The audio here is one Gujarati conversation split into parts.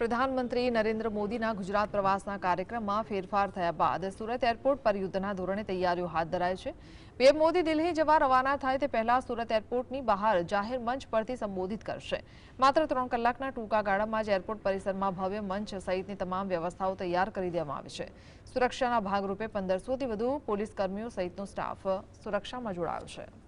પ્રધાનમંત્રી નરેન્દ્ર મોદીના ગુજરાત પ્રવાસના કાર્યક્રમમાં ફેરફાર થયા બાદ સુરત એરપોર્ટ પર યુદ્ધના ધોરણે તૈયારીઓ હાથ ધરાય છે. પીએમ મોદી દિલ્હી જવા રવાના થાય તે પહેલા સુરત એરપોર્ટની બહાર જાહેર મંચ પરથી સંબોધિત કરશે. માત્ર ત્રણ કલાકના ટૂંકા ગાળામાં જ એરપોર્ટ પરિસરમાં ભવ્ય મંચ સહિતની તમામ વ્યવસ્થાઓ તૈયાર કરી દેવામાં આવી છે. સુરક્ષાના ભાગરૂપે પંદરસોથી વધુ પોલીસ કર્મીઓ સહિતનો સ્ટાફ સુરક્ષામાં જોડાયો છે.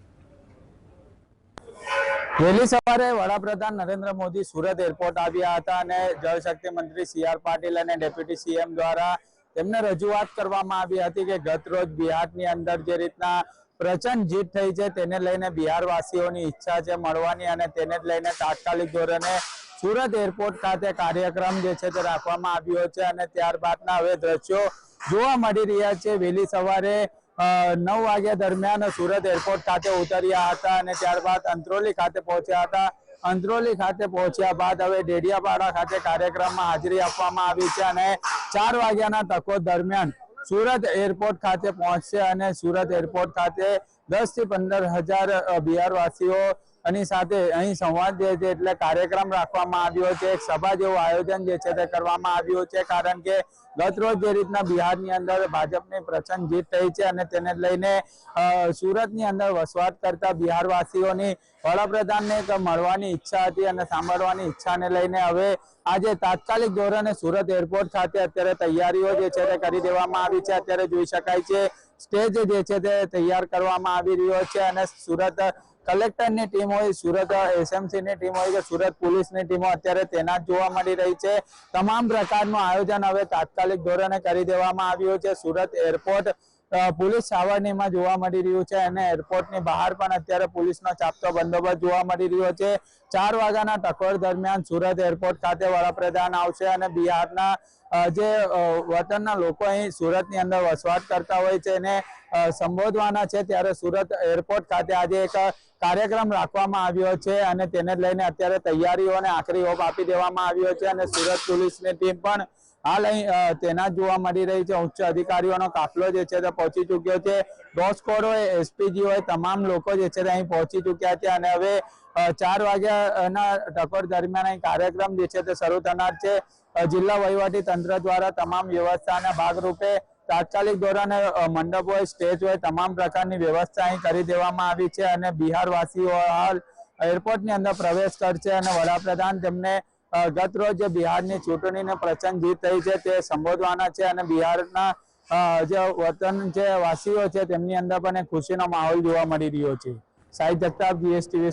વહેલી સવારે વડાપ્રધાન નરેન્દ્ર મોદી સુરત એરપોર્ટ આવ્યા હતા અને જળશક્તિ મંત્રી સી આર પાટીલ અને ડેપ્યુટી સીએમ દ્વારા તેમને રજૂઆત કરવામાં આવી હતી કે ગત રોજ બિહારની અંદર જે રીતના પ્રચંડ જીત થઈ છે તેને લઈને બિહારવાસીઓની ઈચ્છા છે મળવાની અને તેને જ લઈને તાત્કાલિક ધોરણે સુરત એરપોર્ટ ખાતે કાર્યક્રમ જે છે તે રાખવામાં આવ્યો છે અને ત્યારબાદના હવે દ્રશ્યો જોવા મળી રહ્યા છે. વહેલી સવારે નવ વાગ્યા દરમિયાન સુરત એરપોર્ટ ખાતે ઉતર્યા હતા અને ત્યારબાદ અંત્રોલી ખાતે પહોંચ્યા હતા. અંત્રોલી ખાતે પહોંચ્યા બાદ હવે ડેડિયાપાડા ખાતે કાર્યક્રમમાં હાજરી આપવામાં આવી છે અને ચાર વાગ્યાના તકો દરમિયાન સુરત એરપોર્ટ ખાતે પહોંચશે અને સુરત એરપોર્ટ ખાતે દસથી પંદર હજાર બિહારવાસીઓ એની સાથે અહીં સંવાદ જે છે એટલે કાર્યક્રમ રાખવામાં આવ્યો છે, એક સભા જેવું આયોજન જે છે તે કરવામાં આવ્યું છે, કારણ કે ગત રોજ જે રીતના બિહારની અંદર ભાજપની પ્રચંડ જીત થઈ છે અને તેને લઈને સુરતની અંદર વસવાટ કરતા બિહારવાસીઓની વડાપ્રધાનને મળવાની ઈચ્છા હતી અને સાંભળવાની ઈચ્છાને લઈને હવે આજે તાત્કાલિક ધોરણે સુરત એરપોર્ટ ખાતે અત્યારે તૈયારીઓ જે છે તે કરી દેવામાં આવી છે. અત્યારે જોઈ શકાય છે, સ્ટેજ જે છે તે તૈયાર કરવામાં આવી રહ્યો છે અને સુરત કલેક્ટરની ટીમ હોય, સુરત એસએમસી ની ટીમ હોય કે સુરત પોલીસની ટીમો અત્યારે તેના જોવા મળી રહી છે. તમામ પ્રકારનું આયોજન હવે તાત્કાલિક ધોરણે કરી દેવામાં આવ્યું છે. સુરત એરપોર્ટ પોલીસ સાવરણીમાં જોવા મળી રહ્યું છે અને એરપોર્ટની બહાર પણ અત્યારે પોલીસનો ચાપતો બંદોબસ્ત જોવા મળી રહ્યો છે. ચાર વાગ્યાના ટકોર દરમિયાન સુરત એરપોર્ટ ખાતે વડાપ્રધાન આવશે અને બિહારના જે વતનના લોકો અહીં સુરતની અંદર વસવાટ કરતા હોય છે એને સંબોધવાના છે. ત્યારે સુરત એરપોર્ટ ખાતે આજે એક કાર્યક્રમ રાખવામાં આવ્યો છે અને તેને લઈને અત્યારે તૈયારીઓને આખરી ઓપ આપી દેવામાં આવ્યો છે અને સુરત પોલીસની ટીમ પણ હાલ તેના જોવા મળી રહી છે. ઉચ્ચ અધિકારીઓનો કાફલો જે છે તે પહોંચી ચુક્યો છે. ડોસ્કોડ હોય એસપીજી હોય તમામ લોકો જે છે તે અહીં પહોંચી ચુક્યા છે અને હવે ચાર વાગ્યાના ટકોર દરમિયાન અહીં કાર્યક્રમ જે છે તે શરૂ થનાર છે. જિલ્લા વહીવટી તંત્ર દ્વારા તમામ વ્યવસ્થાના ભાગરૂપે તાત્કાલિક ધોરણે મંડપ હોય સ્ટેજ હોય તમામ પ્રકારની વ્યવસ્થા અહીં કરી દેવામાં આવી છે અને બિહારવાસીઓ હાલ એરપોર્ટની અંદર પ્રવેશ કરશે અને વડાપ્રધાન તેમને ગત રોજ જે બિહારની ચૂંટણીને પ્રચંડ જીત થઈ છે તે સંબોધવાના છે અને બિહારના જે વતન છે વાસીઓ છે તેમની અંદર પણ ખુશીનો માહોલ જોવા મળી રહ્યો છે. સાઈ જગતાપ જીએસટીવી